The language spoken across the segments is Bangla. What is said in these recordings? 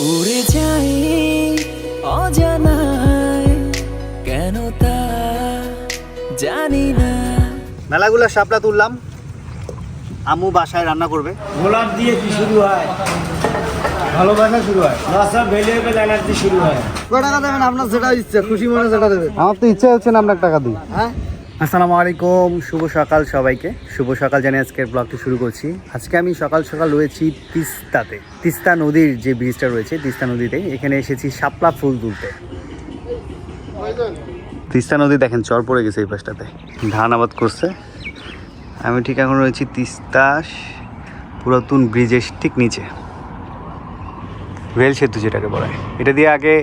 উড়ে যাই অজানায়। কেন তা জানি না। মেলাগুলো শাপলা তুললাম। আম্মু বাসায় রান্না করবে। গোলাপ দিয়ে কি শুরু হয়? ভালোবাসা শুরু হয়। নসা ভ্যালুয়েবল এনার্জি শুরু হয়। টাকা দেবেন? আপনার যেটা ইচ্ছা খুশি মনে সেটা দেবেন। আমার তো ইচ্ছা হচ্ছে না আপনার টাকা দিই। হ্যাঁ? আসসালামু আলাইকুম, শুভ সকাল সবাইকে। শুভ সকাল জানিয়ে আজকের ব্লগটি শুরু করছি। আজকে আমি সকাল সকাল রয়েছি তিস্তাতে। তিস্তা নদীর যে ব্রিজটা রয়েছে, তিস্তা নদীতে এখানে এসেছি শাপলা ফুল তুলতে। তিস্তা নদী দেখেন, চর পড়ে গেছে এই পাশটাতে। ধান আবাদ করছে। আমি ঠিক এখন রয়েছি তিস্তা পুরাতন ব্রিজের ঠিক নিচে। রেল সেতু যেটাকে বলা। হয় এটা দিয়ে আগে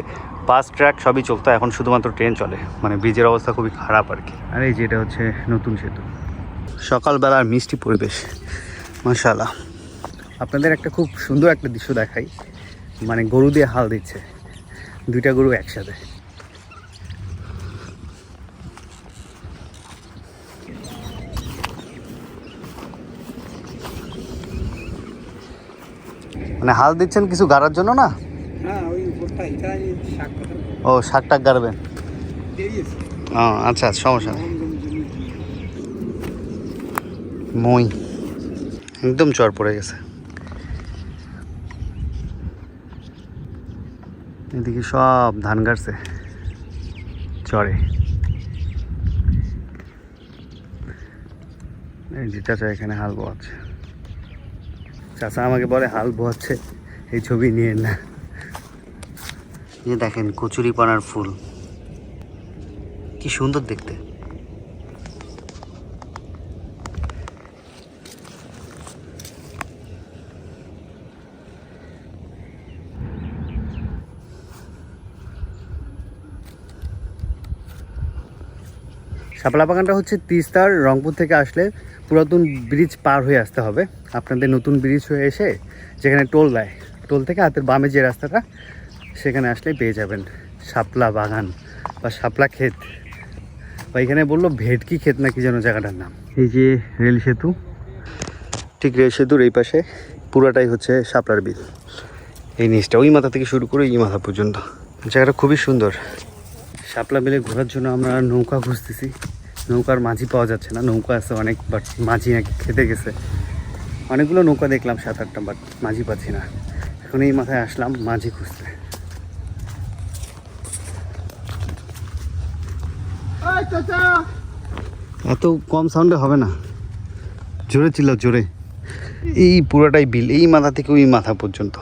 বাস ট্র্যাক সবই চলতো এখন শুধুমাত্র ট্রেন চলে। মানে ব্রিজের অবস্থা খুবই খারাপ আর কি। আর এই যে এটা হচ্ছে নতুন সেতু। সকালবেলার মিষ্টি পরিবেশ মাশাল্লাহ আপনাদের একটা খুব সুন্দর একটা দৃশ্য দেখাই। মানে গরু দিয়ে হাল দিচ্ছে দুইটা গরু একসাথে। মানে হাল দিচ্ছেন কিছু গাড়ার জন্য না? ও শাক টাক গাড়বেন ও আচ্ছা আচ্ছা, সমস্যা নেই। মই। একদম চর পড়ে গেছে। এদিকে সব ধান গাড়ছে। চরে। এই যে চাচা এখানে হাল বোয়াচ্ছে। চাচা আমাকে বলে হাল বোয়াচ্ছে। এই ছবি নিয়ে না। এই দেখেন কচুরি পানার ফুল। কি সুন্দর দেখতে। শাপলা বাগানটা হচ্ছে তিস্তার রংপুর থেকে আসলে পুরাতন ব্রিজ পার হয়ে আসতে হবে। আপনাদের নতুন ব্রিজ হয়ে এসে যেখানে টোল দেয়। টোল থেকে হাতের বামে যে রাস্তাটা সেখানে আসলে পেয়ে যাবেন শাপলা বাগান বা শাপলা ক্ষেত। বা এখানে বলল ভেটকি ক্ষেত নাকি যেন জায়গাটার নাম। এই যে রেল সেতু, ঠিক রেল সেতুর এই পাশে পুরাটাই হচ্ছে শাপলার বিল। এই নিচটা ওই মাথা থেকে শুরু করে এই মাথা পর্যন্ত। জায়গাটা খুবই সুন্দর। শাপলা বিলে ঘোরার জন্য আমরা নৌকা খুঁজতেছি। নৌকার মাঝি পাওয়া যাচ্ছে না, নৌকা আছে অনেক বাট মাঝি নাকি খেতে গেছে। অনেকগুলো নৌকা দেখলাম, সাত আটটা বাট মাঝি পাচ্ছি না। এখন এই মাথায় আসলাম মাঝি খুঁজতে। এত কম সাউন্ডে হবে না। জোরে ছিল জোরে। এই পুরোটাই বিল এই মাথা থেকে ওই মাথা পর্যন্ত।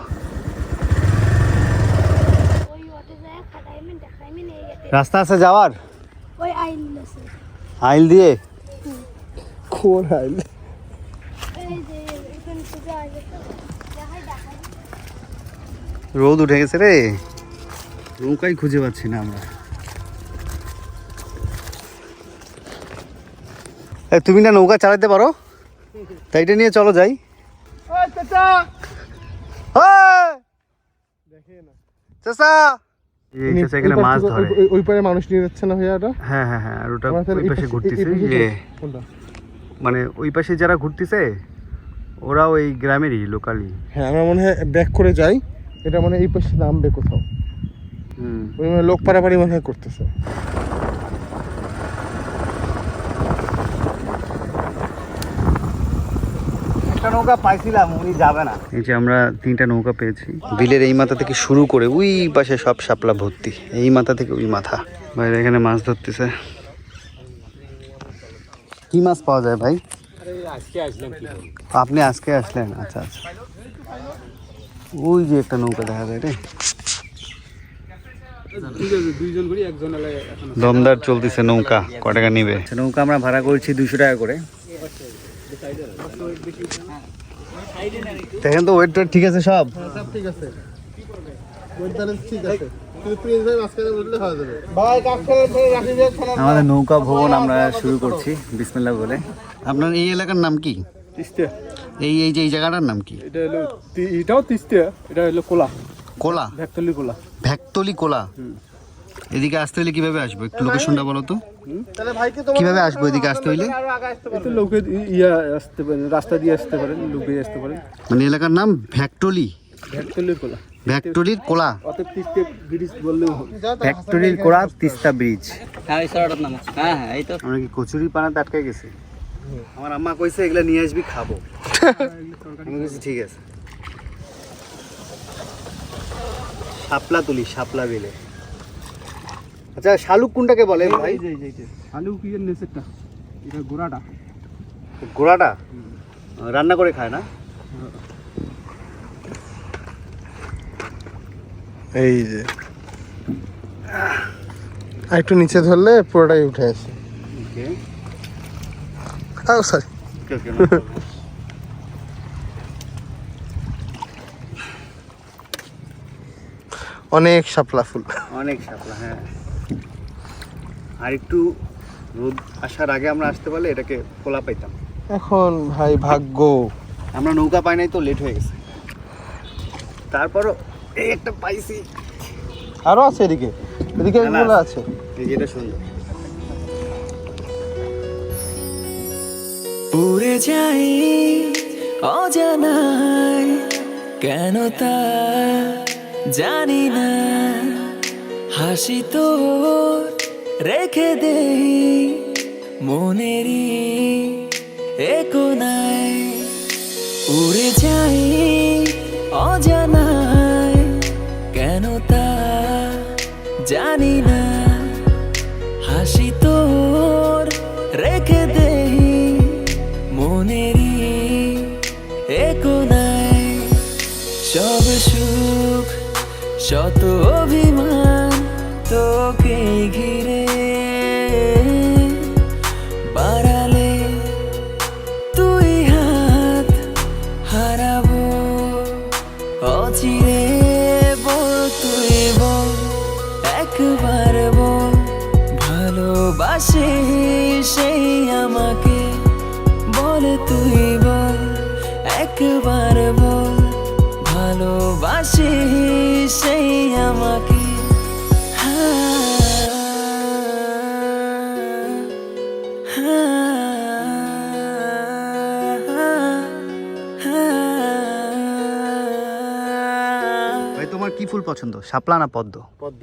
রাস্তা আছে যাওয়ার? আইল দিয়ে? কোন আইল? রোদ উঠে গেছে রে। নৌকাই খুঁজে পাচ্ছি না আমরা। তুমি না নৌকা চালাতে পারো? তাই এটা নিয়ে চলো যাই। ওই! চাচা! এই চাচা এখানে মাছ ধরে। ওই পারে মানুষ নিয়ে যাচ্ছে না ভাইয়া ওটা? হ্যাঁ হ্যাঁ হ্যাঁ আর ওটা ওই পাশে ঘুরতেছে? মানে ওই পাশে যারা ঘুরতেছে ওরা ওই গ্রামেরই লোকালি হ্যাঁ আমরা মনে হয় ব্যাক করে যাই। এটা মানে এই পাশে নামবে কোথাও। হুম। ওই মানে লোক পারাপারি মনে হয় করতেছে। একটা নৌকা পাইছিলাম উনি যাবে না। এই যে আমরা তিনটা নৌকা পেয়েছি। বিলের এই মাথা থেকে শুরু করে ওই পাশে সব শাপলা ভর্তি। এই মাথা থেকে ওই মাথা। বাইরে এখানে মাছ ধরতেছে। কি মাছ পাওয়া যায় ভাই? আপনি আজকে আসলেন? আচ্ছা আচ্ছা। ওই যে একটা নৌকা দেখা যায় রে। দমদার চলতেছে নৌকা। ক টাকা নিবে? নৌকা আমরা ভাড়া করছি দুশো টাকা করে। দেখেন তো ওয়েট ঠিক আছে সব? সব ঠিক আছে। ওয়েট ঠিক আছে। কিন্তু প্রিন্স ভাই মাঝখানে বললে হয়ে আমাদের নৌকা ভ্রমণ আমরা শুরু করছি বিসমিল্লাহ বলে। আপনার এই এলাকার নাম কি? তিস্তা এই এই যে এই জায়গাটার নাম কি? এটা হলো এটাও তিস্তা এটা হলো কোলা। কোলা? ভ্যাকতলি কোলা। ভ্যাকতলি কোলা। এদিকে আসতে হলে কীভাবে আসব? একটু লোকেশনটা বলো তো। কীভাবে আসব এদিকে আসতে হইলে? লোকে ইয়া আসতে পারেন রাস্তা দিয়ে আসতে পারেন লোকে আসতে পারেন মানে এলাকার নাম ভ্যাকটলি। ভ্যাকতলি কোলা। ফ্যাক্টরির কোলা। অত তিস্তে ব্রিজ বললেও হবে। ফ্যাক্টরির কোলা তিস্তা ব্রিজ। হ্যাঁ নাম হ্যাঁ হ্যাঁ এই তো। আমরা কি কচুরি পানাতে আটকে গেছি? আমার আম্মা কইছে এগুলা নিয়ে আসবি খাব। আমি ঠিক আছে। শাপলা তুলি শাপলা বিলে। আচ্ছা শালুক কোনটাকে বলে ভাই? আলু কি এর নেসেরটা এটা গোড়াটা। গোড়াটা? রান্না করে খায় না? এই যে। আর একটু নিচে ধরলে পুরোটাই উঠে আসে। Sorry problem. অনেক শাপলা ফুল। অনেক শাপলা হ্যাঁ। আর একটু রোদ আসার আগে আমরা আসতে পারলে এটাকে খোলা পাইতাম। এখন ভাই ভাগ্য। আমরা নৌকা পাই নাই তো লেট হয়ে গেছে। তারপরও এই একটা পাইছি। আরও আছে এদিকে। এদিকে এগুলো আছে। এটা সুন্দর। উড়ে যাই অজানায় কেন তা জানি না। হাসি তো রেখে দেই মনেরই একোনায়। উড়ে যাই অজানায়, কেন তা জানি না। হাসি তোর রেখে দেই মনেরই একোনায়। সব সুখ, শত অভিমান একবার বল ভালোবাসে সেই আমাকে। তোমার কি ফুল পছন্দ? শাপলা না পদ্ম? পদ্ম।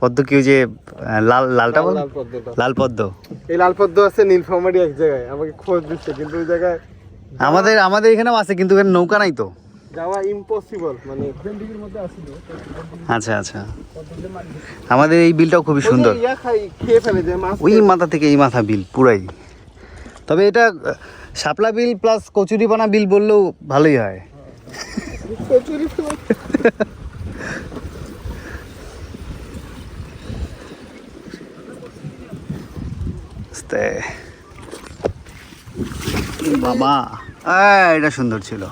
পদ্ম কি ওই যে লাল লালটা বল? লাল পদ্মটা। লাল পদ্ম। এই লাল পদ্ম আছে নীলফামারি এক জায়গায় আমাকে খোঁজ দিচ্ছে কিন্তু ওই জায়গায় আমাদের আমাদের এখানেও আছে কিন্তু এখানে নৌকা নাই তো। যাওয়া ইম্পসিবল মানে আচ্ছা আচ্ছা। আমাদের এই বিলটাও খুবই সুন্দর। ওই ইয়া খাই খেয়ে ফেলে যে মাছ ওই মাথা থেকে এই মাথা বিল পুরাই। তবে এটা শাপলা বিল প্লাস কচুরিপানা বিল বললেও ভালোই হয়। বাবা। এটা সুন্দর ছিল।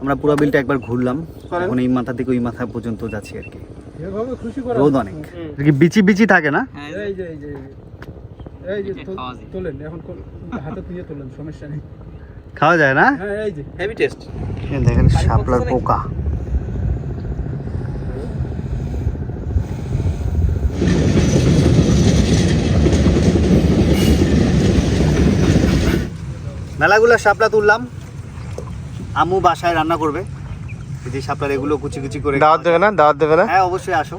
আমরা পুরো বিলটা একবার ঘুরলাম। এখন এই মাথা থেকে ওই মাথা পর্যন্ত যাচ্ছি আর কি। এভাবে রোদ অনেক। কি বিচি বিচি থাকে না? হ্যাঁ এই যে এই যে এই যে। এই যে এই যে তোল- খাওয়া যায়। তোলেন এখন হাতে তুলে তোলেন সমস্যা নেই। খাওয়া যায় না? হ্যাঁ এই যে। হেভি টেস্ট দেখেন শাপলার পোকা। মেলাগুলো শাপলা তুললাম। আম্মু বাসায় রান্না করবে। এই যে শাপলার এগুলো কুচি কুচি করে দাওয়াত দেবে না? দাওয়াত দেবে না? হ্যাঁ অবশ্যই আসো।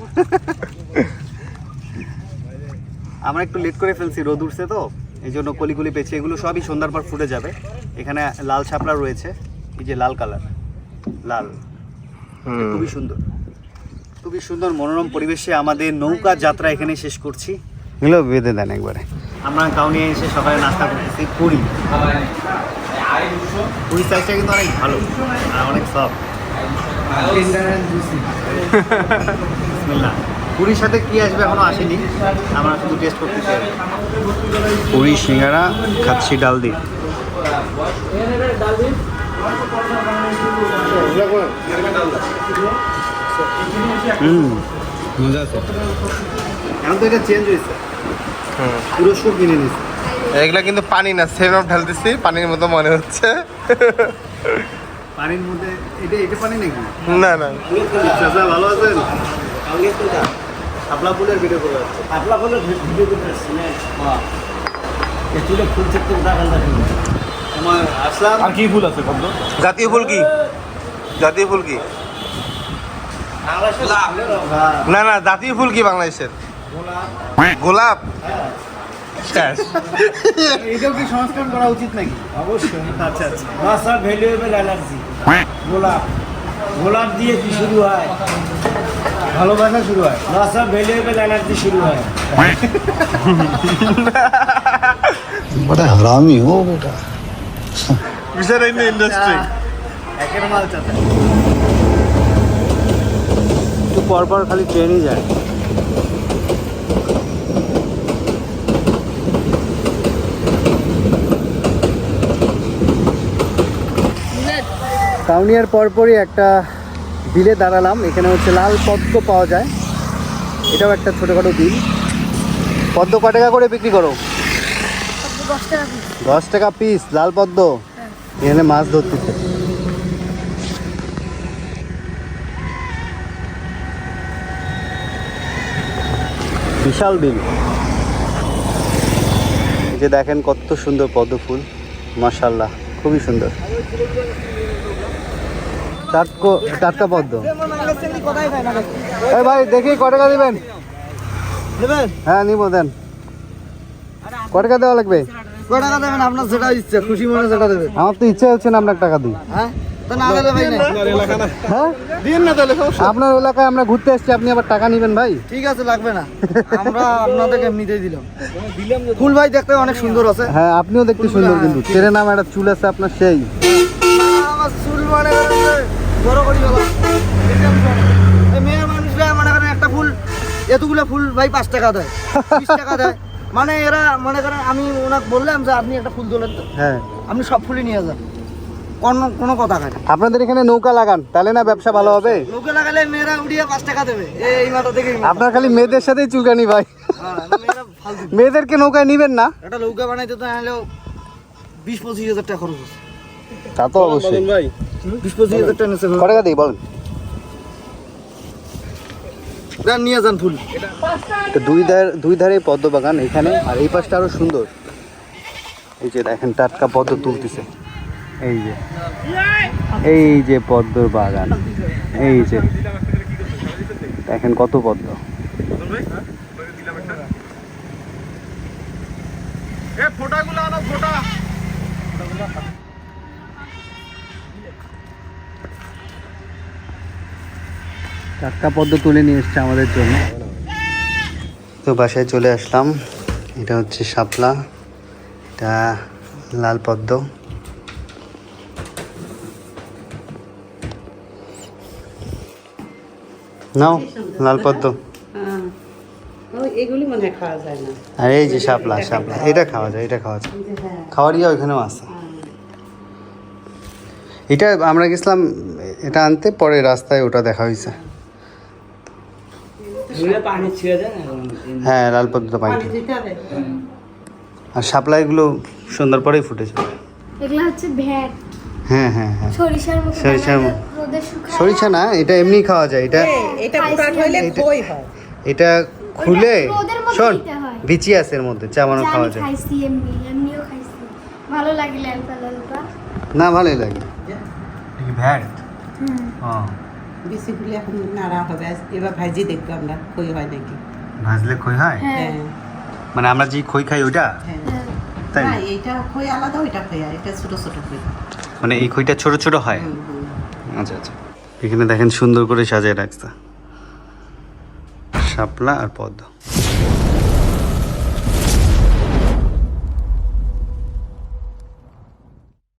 আমরা একটু লেট করে ফেলছি রোদ উঠছে তো। এই জন্য কলিগুলি পেয়েছি এগুলো সবই সন্ধ্যার পর ফুটে যাবে। এখানে লাল শাপলা রয়েছে এই যে লাল কালার লাল। খুবই সুন্দর। খুবই সুন্দর মনোরম পরিবেশে আমাদের নৌকা যাত্রা এখানে শেষ করছি। এগুলো বেঁধে দেন একবারে। আমরা কাউনিয়ে এসে সকালে নাস্তা করতেছি পুরি। পুরি সাইজটা কিন্তু অনেক ভালো আর অনেক সফট পুরীর সাথে কি আসবে এখনও আসেনি আমরা শুধু টেস্ট করতে চাই পুরি সিঙ্গারা খাচ্ছি ডাল দিয়ে। হুম মজা আছে। এখন তো এটা চেঞ্জ হয়েছে। পুরো শো কিনে নিয়েছে। এগুলা কিন্তু পানি না সেভেন অফ ঢালতেছি পানির মতো মনে হচ্ছে। পানির মধ্যে এটা এটা পানি নাকি? না না। চাচা ভালো আছেন? শাপলা ফুলের ভিডিও করে যাচ্ছে আপলা করলে ভিডিও করতে আসছি না এ তুলে ফুল চেকতে দেখান দেখুন তোমার আসলাম আর কি ফুল আছে কত জাতীয় ফুল কি? জাতীয় ফুল কি? না না জাতীয় ফুল কি বাংলাদেশের? গোলাপ। শেষ এটাও কি সংস্কার করা উচিত নাকি? অবশ্যই। আচ্ছা আচ্ছা। ভাষা ভ্যালুয়েবল অ্যালার্জি গোলাপ। গোলাপ দিয়ে কি শুরু হয়? ভালোবাসা শুরু হয়। ভাষা ভ্যালুয়েবল অ্যালার্জি শুরু হয়। বড় হারামি হো বেটা। বিচার ইন ইন্ডাস্ট্রি একের মাল চাতা একটু পরপর খালি ট্রেনই যায়। কাউনিয়ার পরপরই একটা বিলে দাঁড়ালাম। এখানে হচ্ছে লাল পদ্ম পাওয়া যায়। এটাও একটা ছোটোখাটো বিল। পদ্ম ক টাকা করে বিক্রি করো? দশ টাকা পিস লাল পদ্ম? এখানে মাছ ধরতেছে। বিশাল বিল। যে দেখেন কত সুন্দর পদ্ম ফুল। মাশাল্লাহ খুবই সুন্দর। টাটকো টাটকা পদ্ম। এই ভাই দেখি ক টাকা দিবেন? হ্যাঁ নিবো দেন। ক টাকা দেওয়া লাগবে? টাকা দেবেন? আপনার যেটা ইচ্ছে খুশি মনে যেটা দেবেন। আমার তো ইচ্ছে হচ্ছে না আপনার টাকা দিই। হ্যাঁ? তো না দিলে ভাই হ্যাঁ? দিন না তাহলে সমস্যা। আপনার এলাকায় আমরা ঘুরতে এসেছি আপনি আবার টাকা নিবেন ভাই? ঠিক আছে লাগবে না। আমরা আপনাদেরকে এমনিতেই দিলাম। ফুল ভাই দেখতে অনেক সুন্দর আছে। হ্যাঁ আপনিও দেখতে সুন্দর কিন্তু। তেরে নাম একটা চুল আছে আপনার সেই। আমার চুল মনে বড় করি মেয়ের মনে করেন একটা ফুল এতগুলো ফুল ভাই পাঁচ টাকা দেয় বিশ টাকা দেয়। মানে এরা মনে করেন আমি ওনাকে বললাম যে আপনি একটা ফুল তোলেন তো। হ্যাঁ। আপনি সব ফুলই নিয়ে যান। কোনো কোনো কথা খায় আপনাদের এখানে নৌকা লাগান তাহলে না ব্যবসা ভালো হবে? লোকে লাগালে মেয়েরা উড়িয়ে পাঁচ টাকা দেবে। এই এই মাথা থেকে আপনার খালি মেয়েদের সাথেই চুলকানি ভাই। হ্যাঁ, মেয়েদেরকে নৌকায় নিবেন না? একটা নৌকা বানাইতে তো বিশ পঁচিশ হাজার টাকা খরচ আছে তা তো অবশ্যই। ভাই। বিশ পঁচিশ হাজার টাকা নিচ্ছে ক টাকা দিই বলেন যান নিয়ে যান ফুল। তো দুই ধার দুই ধারে পদ্ম বাগান এখানে আর এই পাশটা আরও সুন্দর। এই যে দেখেন টাটকা পদ্ম তুলতেছে। এই যে। এই যে পদ্মর বাগান। এই যে। দেখেন কত পদ্ম। ফোটাগুলো আনো ফোটা। টাটকা পদ্ম তুলে নিয়ে এসছে আমাদের জন্য। তো বাসায় চলে আসলাম। এটা হচ্ছে শাপলা এটা লাল পদ্ম। নাও লাল পদ্ম। এগুলি মনে হয় খাওয়া যায় না। আর এই যে শাপলা শাপলা। এটা খাওয়া যায় এটা খাওয়া যায়। খাওয়ার ইয়ে ওইখানেও আছে। এটা আমরা গেছিলাম এটা আনতে পরে রাস্তায় ওটা দেখা হয়েছে। হ্যাঁ লাল পদ্মটা হবে। আর শাপলা এগুলো সন্ধ্যার পরেই ফুটেছে। এগুলো হচ্ছে ভ্যাট। হ্যাঁ হ্যাঁ হ্যাঁ। সরিষার মতো সরিষা না এটা এমনি খাওয়া যায়। এটা এটা পুরাট হইলে এটা- হয়। এটা খুলে শোন দিতে বিচি আছে এর মধ্যে চামানো যা খাওয়া যায়। খাইছি এমনি এমনিও খাইছি। ভালো লাগে লালপা লালপা না ভালোই লাগে। ভ্যাট? হুম। হ্যাঁ বেশি ফুলে এখন নাড়া হবে। এবার ভাজি দেখব আমরা খই হয় নাকি। ভাজলে খই হয়? হ্যাঁ। মানে আমরা যে খই খাই ওইটা? হ্যাঁ। হ্যাঁ। তাই না? এইটা খই আলাদা ওইটা খই আর এটা ছোট ছোট খই। মানে এই খইটা ছোট ছোট হয়। আচ্ছা আচ্ছা। এখানে দেখেন সুন্দর করে সাজিয়ে রাখছে। শাপলা আর পদ্ম।